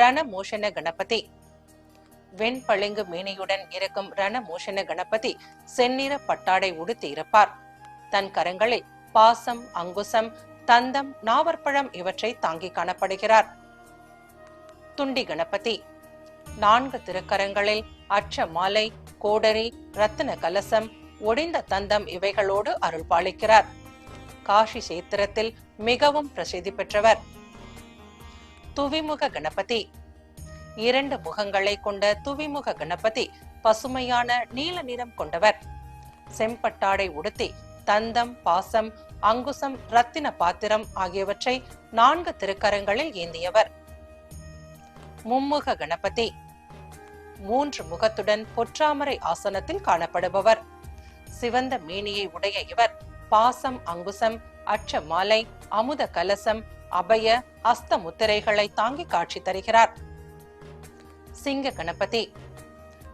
ரணமோஷன கணபதி. வெண்பளிங்கு மேனியுடன் இருக்கும் ரணமோஷன கணபதி செந்நிற பட்டாடை உடுத்தி இருப்பார். தன் கரங்களில் பாசம் அங்குசம் தந்தம் நாவற்பழம் இவற்றை தாங்கி காணப்படுகிறார். துண்டி கணபதி. நான்கு திருக்கரங்களில் அச்ச மாலை கோடரி ரத்தின கலசம் ஒடிந்த தந்தம் இவைகளோடு அருள் பாலிக்கிறார் காஷி சேத்திரத்தில் மிகவும் பிரசித்தி பெற்றவர். துவிமுக கணபதி. இரண்டு முகங்களை கொண்ட துவிமுக கணபதி பசுமையான நீல நிறம் கொண்டவர். செம்பட்டாடை உடுத்தி தந்தம் பாசம் அங்குசம் ரத்தின பாத்திரம் ஆகியவற்றை நான்கு திருக்கரங்களில் ஏந்தியவர். மும்முக கணபதி. மூன்று முகத்துடன் பொற்றாமரை ஆசனத்தில் காணப்படுபவர். சிவந்த மேனியை உடைய இவர் பாசம் அங்குசம் அச்ச மாலை அமுத கலசம் அபய அஸ்த முத்திரைகளை தாங்கி காட்சி தருகிறார். சிங்க கணபதி.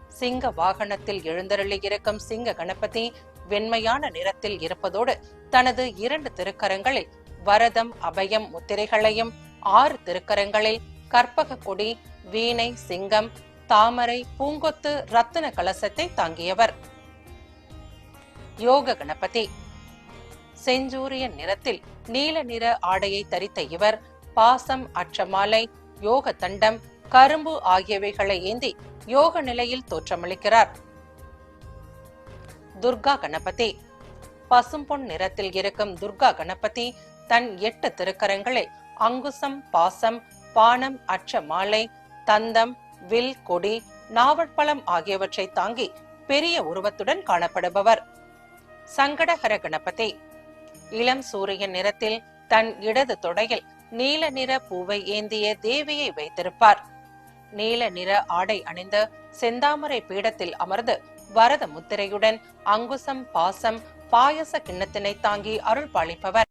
சிங்க வாகனத்தில் எழுந்தருளி இருக்கும் சிங்க கணபதி வெண்மையான நிறத்தில் இருப்பதோடு தனது இரண்டு திருக்கரங்களில் வரதம் அபயம் முத்திரைகளையும் ஆறு திருக்கரங்களில் கற்பக கொடி வீணை சிங்கம் தாமரை பூங்கொத்து ரத்தின கலசத்தை தாங்கியவர். யோக கணபதி. செஞ்சூரிய நிறத்தில் நீல நிற ஆடையை தரித்த இவர் பாசம் அற்றமாலை யோக தண்டம் கரும்பு ஆகியவைகளை ஏந்தி யோக நிலையில் தோற்றமளிக்கிறார். துர்கா கணபதி. பசும்பொன் நிறத்தில் இருக்கும் துர்கா கணபதி தன் எட்டு திருக்கரங்களை அங்குசம் பாசம் பானம் அற்ற மாலை தந்தம் வில் கொடி நாவற்பழம் ஆகியவற்றை தாங்கி பெரிய உருவத்துடன் காணப்படுபவர். சங்கடஹர கணபதி. இளம் சூரியன் நிறத்தில் தன் இடது தொடையில் நீல நிற பூவை ஏந்திய தேவியை வைத்திருப்பார். நீல நிற ஆடை அணிந்த செந்தாமரை பீடத்தில் அமர்ந்து வரத முத்திரையுடன் அங்குசம் பாசம் பாயச கிண்ணத்தினை தாங்கி அருள் பாலிப்பவர்